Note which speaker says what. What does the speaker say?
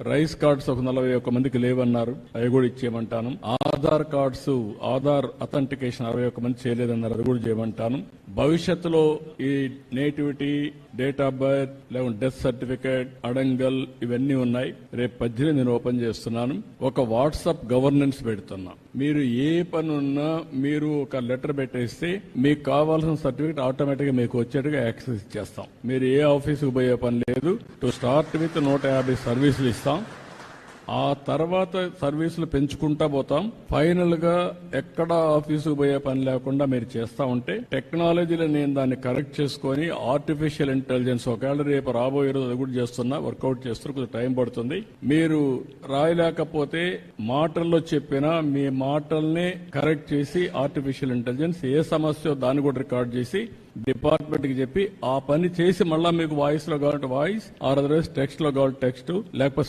Speaker 1: Rice cards ఒక నలభై ఒక్క మందికి లేవన్నారు. అవి కూడా ఇచ్చేయమంటాను. ఆధార్ కార్డ్స్ ఆధార్ అథెంటికేషన్ అరవై ఒక్క మంది చేయలేదన్నారు. అది కూడా చేయమంటాను. భవిష్యత్తులో ఈ నేటివిటీ డేట్ ఆఫ్ బర్త్ లేకుంటే డెత్ సర్టిఫికేట్ అడంగల్ ఇవన్నీ ఉన్నాయి. రేపు పద్దెనిమిది నేను ఓపెన్ చేస్తున్నాను. ఒక వాట్సాప్ గవర్నెన్స్ పెడుతున్నా. మీరు ఏ పని ఉన్నా మీరు ఒక లెటర్ పెట్టేస్తే మీకు కావాల్సిన సర్టిఫికేట్ ఆటోమేటిక్గా మీకు వచ్చేట్టుగా యాక్సెస్ ఇచ్చేస్తాం. మీరు ఏ ఆఫీసుకు పోయే పని లేదు. టు స్టార్ట్ విత్ నూట యాభై సర్వీసులు ఇస్తాం. ఆ తర్వాత సర్వీసులు పెంచుకుంటా పోతాం. ఫైనల్గా ఎక్కడ ఆఫీసుకు పోయే పని లేకుండా మీరు చేస్తా ఉంటే టెక్నాలజీలో నేను దాన్ని కరెక్ట్ చేసుకొని ఆర్టిఫిషియల్ ఇంటెలిజెన్స్ ఒకవేళ రేపు రాబోయే రోజు అది కూడా చేస్తున్నా వర్కౌట్ చేస్తున్నా కొంచెం టైం పడుతుంది. మీరు రాయలేకపోతే మాటల్లో చెప్పినా మీ మాటల్ని కరెక్ట్ చేసి ఆర్టిఫిషియల్ ఇంటెలిజెన్స్ ఏ సమస్య దాన్ని కూడా రికార్డ్ చేసి డిపార్ట్మెంట్కి చెప్పి ఆ పని చేసి మళ్ళా మీకు వాయిస్లో కావాలంటే వాయిస్ ఆర్ అదర్వైజ్ టెక్స్ట్లో కావాలి టెక్స్ట్ లేకపోతే